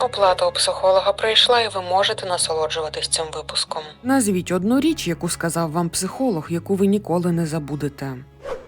Оплата у психолога прийшла, і ви можете насолоджуватись цим випуском. Назвіть одну річ, яку сказав вам психолог, яку ви ніколи не забудете.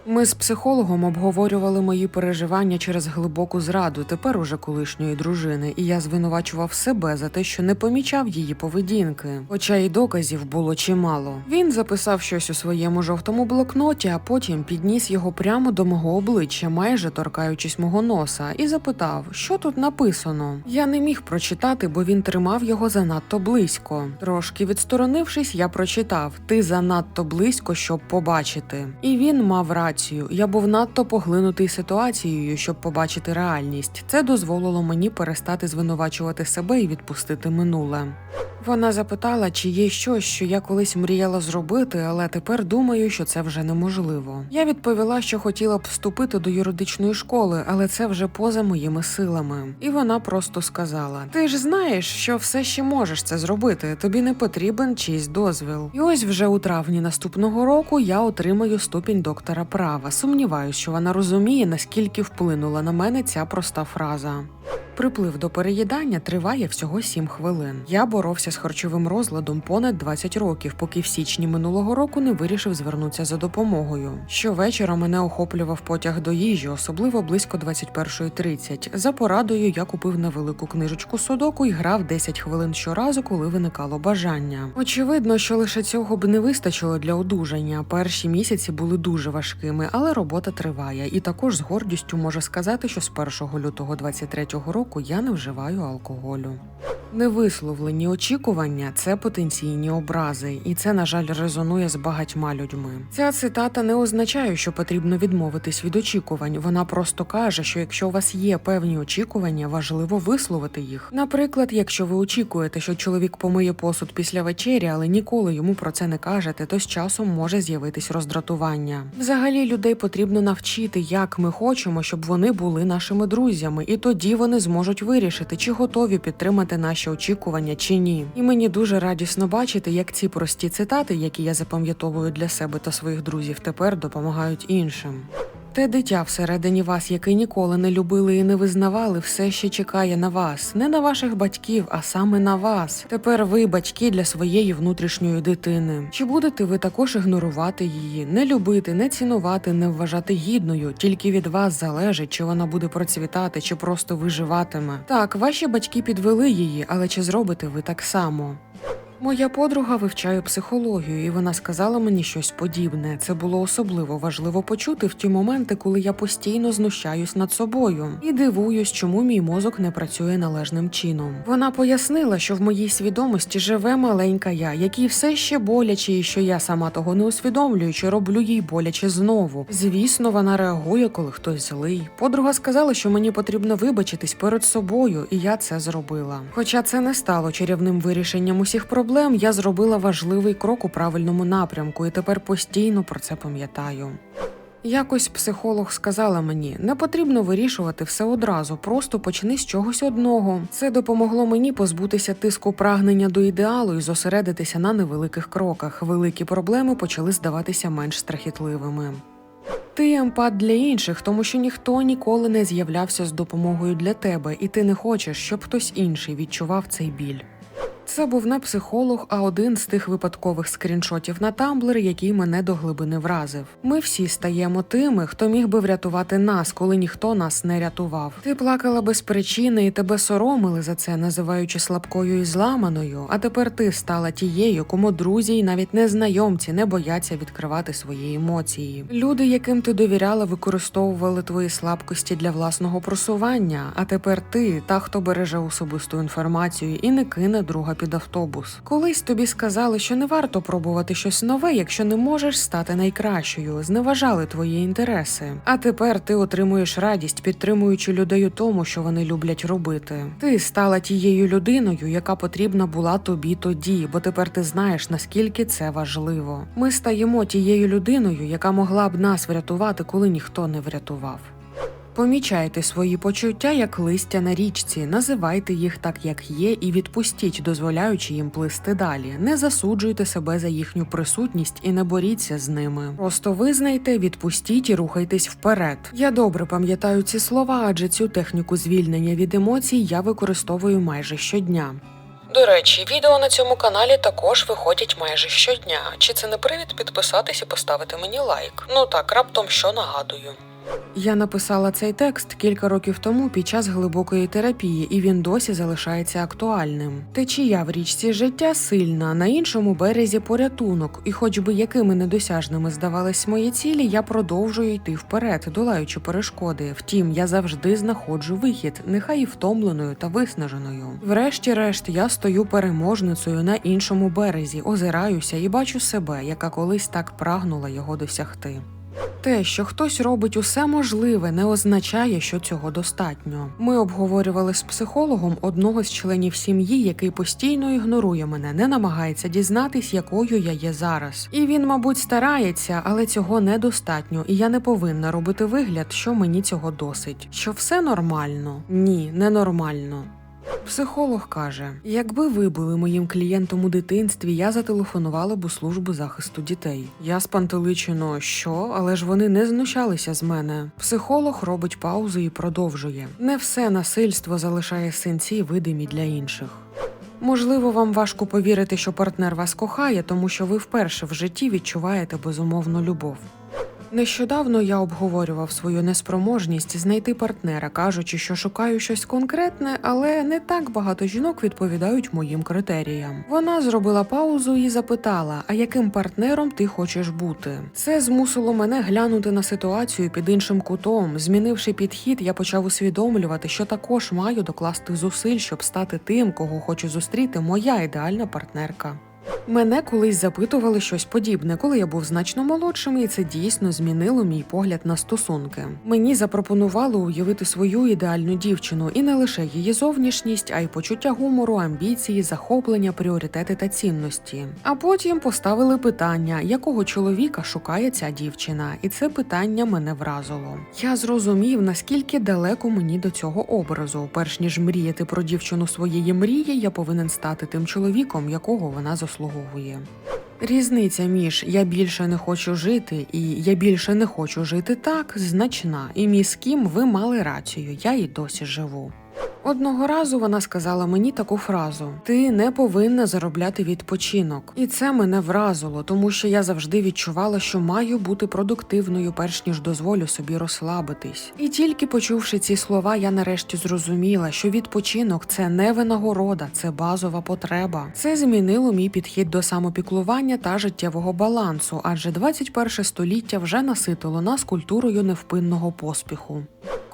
Ми з психологом обговорювали мої переживання через глибоку зраду, тепер уже колишньої дружини, і я звинувачував себе за те, що не помічав її поведінки, хоча і доказів було чимало. Він записав щось у своєму жовтому блокноті, а потім підніс його прямо до мого обличчя, майже торкаючись мого носа, і запитав, що тут написано. Я не міг прочитати, бо він тримав його занадто близько. Трошки відсторонившись, я прочитав: Ти занадто близько, щоб побачити. І він мав рацію. Я був надто поглинутий ситуацією, щоб побачити реальність. Це дозволило мені перестати звинувачувати себе і відпустити минуле. Вона запитала, чи є щось, що я колись мріяла зробити, але тепер думаю, що це вже неможливо. Я відповіла, що хотіла б вступити до юридичної школи, але це вже поза моїми силами. І вона просто сказала: Ти ж знаєш, що все ще можеш це зробити. Тобі не потрібен чийсь дозвіл. І ось вже у травні наступного року я отримаю ступінь доктора права. Сумніваюсь, що вона розуміє, наскільки вплинула на мене ця проста фраза. Приплив до переїдання триває всього 7 хвилин. Я боровся з харчовим розладом понад 20 років, поки в січні минулого року не вирішив звернутися за допомогою. Щовечора мене охоплював потяг до їжі, особливо близько 21.30. За порадою я купив невелику книжечку судоку і грав 10 хвилин щоразу, коли виникало бажання. Очевидно, що лише цього б не вистачило для одужання. Перші місяці були дуже важкими, але робота триває. І також з гордістю можу сказати, що з 1 лютого 23-го року я не вживаю алкоголю. Невисловлені очікування це потенційні образи, і це, на жаль, резонує з багатьма людьми. Ця цитата не означає, що потрібно відмовитись від очікувань. Вона просто каже, що якщо у вас є певні очікування, важливо висловити їх. Наприклад, якщо ви очікуєте, що чоловік помиє посуд після вечері, але ніколи йому про це не кажете, то з часом може з'явитись роздратування. Взагалі людей потрібно навчити, як ми хочемо, щоб вони були нашими друзями, і тоді вони зможуть вирішити, чи готові підтримати наші очікування чи ні. І мені дуже радісно бачити, як ці прості цитати, які я запам'ятовую для себе та своїх друзів, тепер допомагають іншим. Те дитя всередині вас, яке ніколи не любили і не визнавали, все ще чекає на вас, не на ваших батьків, а саме на вас. Тепер ви батьки для своєї внутрішньої дитини. Чи будете ви також ігнорувати її, не любити, не цінувати, не вважати гідною? Тільки від вас залежить, чи вона буде процвітати, чи просто виживатиме. Так, ваші батьки підвели її, але чи зробите ви так само? Моя подруга вивчає психологію, і вона сказала мені щось подібне. Це було особливо важливо почути в ті моменти, коли я постійно знущаюсь над собою і дивуюсь, чому мій мозок не працює належним чином. Вона пояснила, що в моїй свідомості живе маленька я, якій все ще боляче, і що я сама того не усвідомлюючи, роблю їй боляче знову. Звісно, вона реагує, коли хтось злий. Подруга сказала, що мені потрібно вибачитись перед собою, і я це зробила. Хоча це не стало чарівним вирішенням усіх проблем, я зробила важливий крок у правильному напрямку і тепер постійно про це пам'ятаю. Якось психолог сказала мені, не потрібно вирішувати все одразу, просто почни з чогось одного. Це допомогло мені позбутися тиску прагнення до ідеалу і зосередитися на невеликих кроках. Великі проблеми почали здаватися менш страхітливими. Ти емпат для інших, тому що ніхто ніколи не з'являвся з допомогою для тебе, і ти не хочеш, щоб хтось інший відчував цей біль. Це був не психолог, а один з тих випадкових скріншотів на Тамблер, який мене до глибини вразив. Ми всі стаємо тими, хто міг би врятувати нас, коли ніхто нас не рятував. Ти плакала без причини і тебе соромили за це, називаючи слабкою і зламаною. А тепер ти стала тією, кому друзі і навіть незнайомці не бояться відкривати свої емоції. Люди, яким ти довіряла, використовували твої слабкості для власного просування. А тепер ти та, хто береже особисту інформацію і не кине друга під автобус. Колись тобі сказали, що не варто пробувати щось нове, якщо не можеш стати найкращою, зневажали твої інтереси. А тепер ти отримуєш радість, підтримуючи людей у тому, що вони люблять робити. Ти стала тією людиною, яка потрібна була тобі тоді, бо тепер ти знаєш наскільки це важливо. Ми стаємо тією людиною, яка могла б нас врятувати, коли ніхто не врятував. Помічайте свої почуття як листя на річці, називайте їх так, як є, і відпустіть, дозволяючи їм плисти далі. Не засуджуйте себе за їхню присутність і не боріться з ними. Просто визнайте, відпустіть і рухайтесь вперед. Я добре пам'ятаю ці слова, адже цю техніку звільнення від емоцій я використовую майже щодня. До речі, відео на цьому каналі також виходять майже щодня. Чи це не привід підписатись і поставити мені лайк? Ну так, раптом що нагадую. Я написала цей текст кілька років тому під час глибокої терапії, і він досі залишається актуальним. Течія в річці життя сильна, на іншому березі порятунок, і, хоч би якими недосяжними здавались мої цілі, я продовжую йти вперед, долаючи перешкоди. Втім, я завжди знаходжу вихід, нехай і втомленою та виснаженою. Врешті-решт, я стою переможницею на іншому березі, озираюся і бачу себе, яка колись так прагнула його досягти. Те, що хтось робить усе можливе, не означає, що цього достатньо. Ми обговорювали з психологом одного з членів сім'ї, який постійно ігнорує мене, не намагається дізнатись, якою я є зараз. І він, мабуть, старається, але цього недостатньо, і я не повинна робити вигляд, що мені цього досить. Що все нормально? Ні, ненормально. Психолог каже: якби ви були моїм клієнтом у дитинстві, я зателефонувала б у службу захисту дітей. Я спантеличено, що, але ж вони не знущалися з мене. Психолог робить паузу і продовжує: не все насильство залишає синці видимі для інших. Можливо, вам важко повірити, що партнер вас кохає, тому що ви вперше в житті відчуваєте безумовну любов. Нещодавно я обговорював свою неспроможність знайти партнера, кажучи, що шукаю щось конкретне, але не так багато жінок відповідають моїм критеріям. Вона зробила паузу і запитала: а яким партнером ти хочеш бути? Це змусило мене глянути на ситуацію під іншим кутом. Змінивши підхід, я почав усвідомлювати, що також маю докласти зусиль, щоб стати тим, кого хоче зустріти моя ідеальна партнерка. Мене колись запитували щось подібне, коли я був значно молодшим, і це дійсно змінило мій погляд на стосунки. Мені запропонували уявити свою ідеальну дівчину і не лише її зовнішність, а й почуття гумору, амбіції, захоплення, пріоритети та цінності. А потім поставили питання, якого чоловіка шукає ця дівчина, і це питання мене вразило. Я зрозумів, наскільки далеко мені до цього образу. Перш ніж мріяти про дівчину своєї мрії, я повинен стати тим чоловіком, якого вона заслуговує. Різниця між я більше не хочу жити і я більше не хочу жити так значна, і мій ким ви мали рацію, я і досі живу. Одного разу вона сказала мені таку фразу: Ти не повинна заробляти відпочинок. І це мене вразило, тому що я завжди відчувала, що маю бути продуктивною, перш ніж дозволю собі розслабитись. І тільки почувши ці слова, я нарешті зрозуміла, що відпочинок це не винагорода, це базова потреба. Це змінило мій підхід до самопіклування та життєвого балансу, адже 21 століття вже наситило нас культурою невпинного поспіху.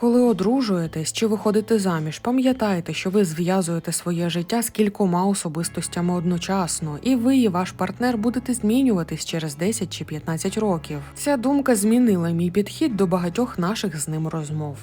Коли одружуєтесь чи виходите заміж, пам'ятайте, що ви зв'язуєте своє життя з кількома особистостями одночасно, і ви і ваш партнер будете змінюватись через 10 чи 15 років. Ця думка змінила мій підхід до багатьох наших з ним розмов.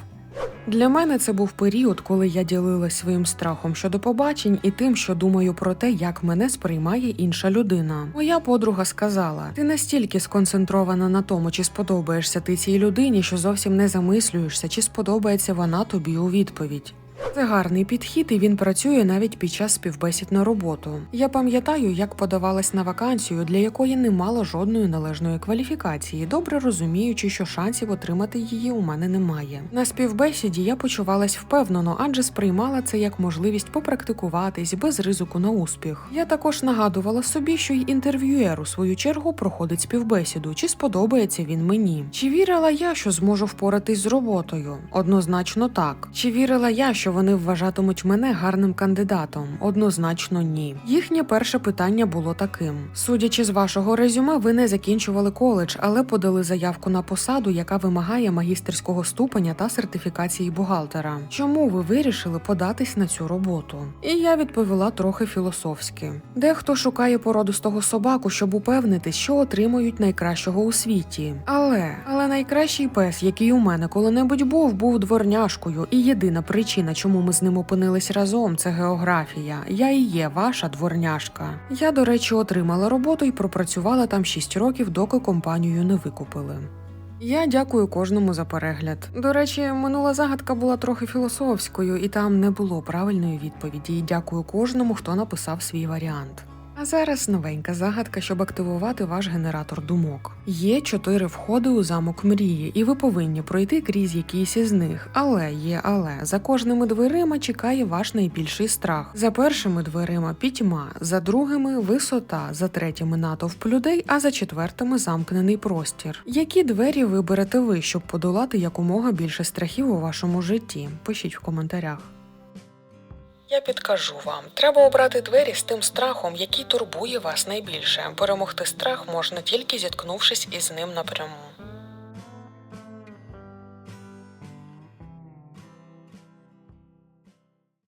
Для мене це був період, коли я ділилась своїм страхом щодо побачень і тим, що думаю про те, як мене сприймає інша людина. Моя подруга сказала: ти настільки сконцентрована на тому, чи сподобаєшся ти цій людині, що зовсім не замислюєшся, чи сподобається вона тобі у відповідь. Це гарний підхід, і він працює навіть під час співбесід на роботу. Я пам'ятаю, як подавалась на вакансію, для якої не мала жодної належної кваліфікації, добре розуміючи, що шансів отримати її у мене немає. На співбесіді я почувалась впевнено, адже сприймала це як можливість попрактикуватись без ризику на успіх. Я також нагадувала собі, що й інтерв'юер у свою чергу проходить співбесіду, чи сподобається він мені. Чи вірила я, що зможу впоратись з роботою? Однозначно так. Чи вірила я, що вони вважатимуть мене гарним кандидатом? Однозначно ні. Їхнє перше питання було таким: судячи з вашого резюме, ви не закінчували коледж, але подали заявку на посаду, яка вимагає магістерського ступеня та сертифікації бухгалтера. Чому ви вирішили податись на цю роботу? І я відповіла трохи філософськи. Дехто шукає породистого собаку, щоб упевнитись, що отримують найкращого у світі. Але але найкращий пес, який у мене коли-небудь був, був дворняшкою, і єдина причина, чому ми з ним опинились разом, це географія. Я і є ваша дворняшка. Я, до речі, отримала роботу і пропрацювала там 6 років, доки компанію не викупили. Я дякую кожному за перегляд. До речі, минула загадка була трохи філософською, і там не було правильної відповіді. І дякую кожному, хто написав свій варіант. А зараз новенька загадка, щоб активувати ваш генератор думок. Є чотири входи у замок мрії, і ви повинні пройти крізь якийсь із них. Але є але за кожними дверима чекає ваш найбільший страх. За першими дверима пітьма, за другими висота, за третіми натовп людей, а за четвертими замкнений простір. Які двері виберете ви, щоб подолати якомога більше страхів у вашому житті? Пишіть в коментарях. Я підкажу вам, треба обрати двері з тим страхом, який турбує вас найбільше. Перемогти страх можна тільки зіткнувшись із ним напряму.